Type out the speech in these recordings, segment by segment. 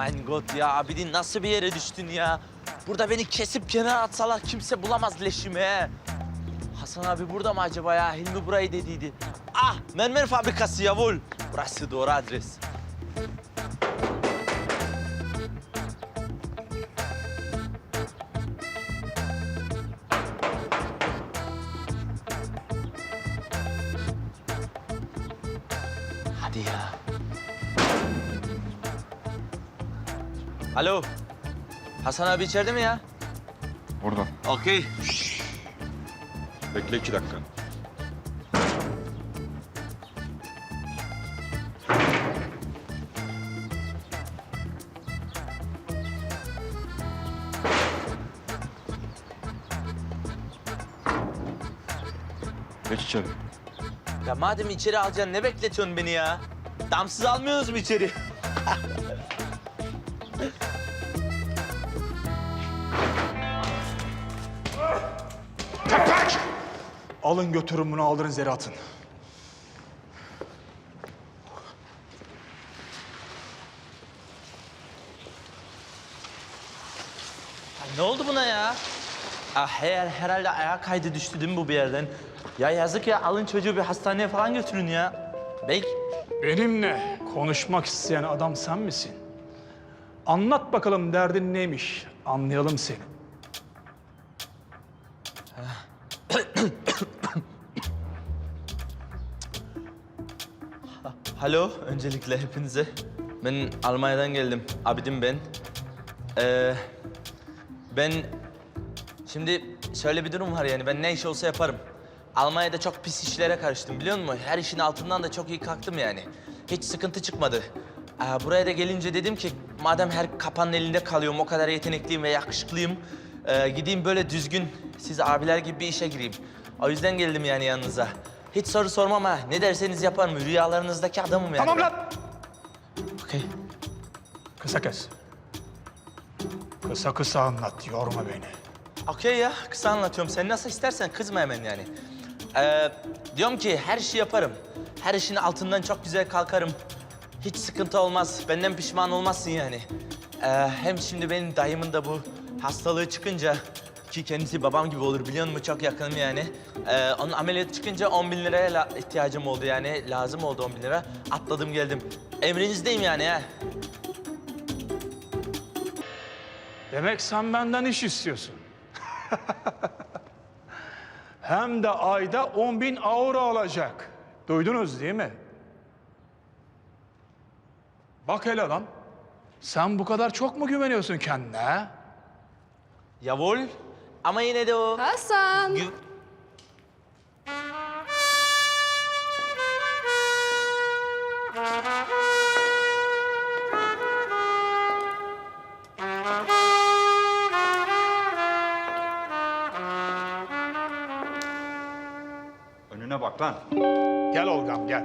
mein Gott ya Abidin nasıl bir yere düştün ya? Burada beni kesip kenara atsalar kimse bulamaz leşimi he. Hasan abi burada mı acaba ya? Hilmi burayı dediydi. Ah mermer fabrikası yavul. Burası doğru adres. Hadi ya. Alo. Hasan abi içeride mi ya? Oradan. Okey. Bekle iki dakika. Geç içeri. Ya madem içeri alacaksın ne bekletiyorsun beni ya? Damsız almıyorsunuz mu içeri? Alın götürün bunu aldırın zeri atın. Ne oldu buna ya? Ah, her, herhalde ayağa kaydı düştü değil mi bu bir yerden? Ya yazık ya alın çocuğu bir hastaneye falan götürün ya. Belki Benimle konuşmak isteyen adam sen misin? Anlat bakalım derdin neymiş? Anlayalım seni. Alo, öncelikle hepinize. Ben Almanya'dan geldim. Abidin ben. Ee, ben şimdi şöyle bir durum var yani ben ne iş olsa yaparım. Almanya'da çok pis işlere karıştım biliyor musun? Her işin altından da çok iyi kalktım yani. Hiç sıkıntı çıkmadı. Aa, buraya da gelince dedim ki madem her kapanın elinde kalıyorum, o kadar yetenekliyim ve yakışıklıyım. ee, gideyim böyle düzgün, siz abiler gibi bir işe gireyim. O yüzden geldim yani yanınıza. Hiç soru sormam ha. Ne derseniz yaparım. Rüyalarınızdaki adamım yani. Tamam lan! Okey. Kısa kes. Kısa kısa anlat, yorma beni. Okey ya, kısa anlatıyorum. Sen nasıl istersen kızma hemen yani. Ee, diyorum ki her işi yaparım. Her işin altından çok güzel kalkarım. Hiç sıkıntı olmaz. Benden pişman olmazsın yani. Ee, hem şimdi benim dayımın da bu hastalığı çıkınca ki kendisi babam gibi olur biliyor musun? Çok yakınım yani. Ee, onun ameliyatı çıkınca 10 bin liraya ihtiyacım oldu yani. Lazım oldu 10 bin lira. Atladım geldim. Emrinizdeyim yani ha. Demek sen benden iş istiyorsun. Hem de ayda 10 bin avro alacak. Duydunuz değil mi? Bak hele lan. Sen bu kadar çok mu güveniyorsun kendine? Yavul. Ama yine de o... Hasan. Gü- Önüne bak lan. Gel Olgam gel.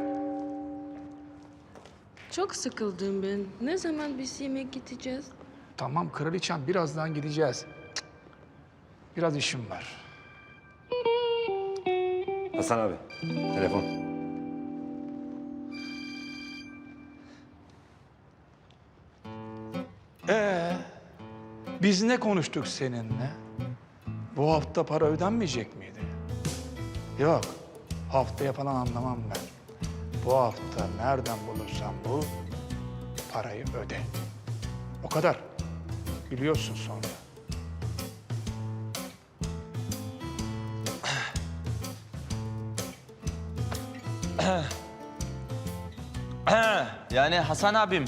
Çok sıkıldım ben. Ne zaman biz yemek gideceğiz? Tamam kraliçem birazdan gideceğiz. Biraz işim var. Hasan abi, telefon. Ee, biz ne konuştuk seninle? Bu hafta para ödenmeyecek miydi? Yok, haftaya falan anlamam ben. Bu hafta nereden bulursan bul, parayı öde. O kadar. Biliyorsun sonra. Yani Hasan abim,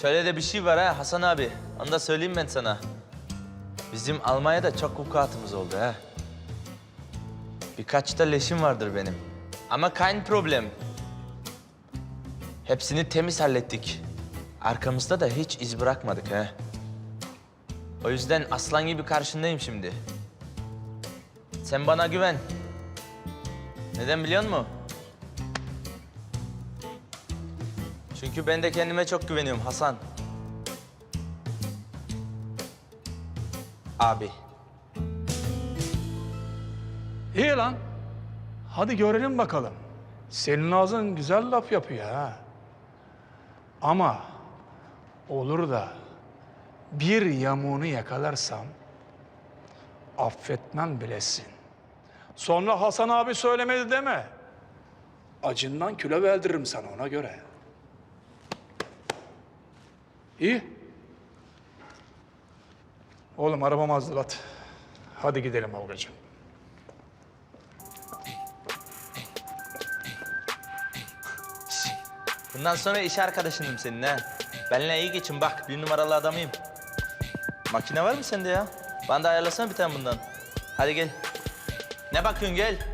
şöyle de bir şey var ha Hasan abi. Onu da söyleyeyim ben sana. Bizim Almanya'da çok vukuatımız oldu ha. Birkaç da leşim vardır benim. Ama kein problem. Hepsini temiz hallettik. Arkamızda da hiç iz bırakmadık ha. O yüzden aslan gibi karşındayım şimdi. Sen bana güven. Neden biliyor musun? Çünkü ben de kendime çok güveniyorum Hasan. Abi. İyi lan. Hadi görelim bakalım. Senin ağzın güzel laf yapıyor ha. Ama olur da bir yamuğunu yakalarsam affetmem bilesin. Sonra Hasan abi söylemedi deme. Acından kilo verdiririm sana ona göre. İyi. Oğlum arabamı hazırlat. Hadi gidelim Olgacığım. Bundan sonra iş arkadaşınım senin ha. Benimle iyi geçin bak bir numaralı adamıyım. Makine var mı sende ya? Bana da ayarlasana bir tane bundan. Hadi gel. Ne bakıyorsun gel.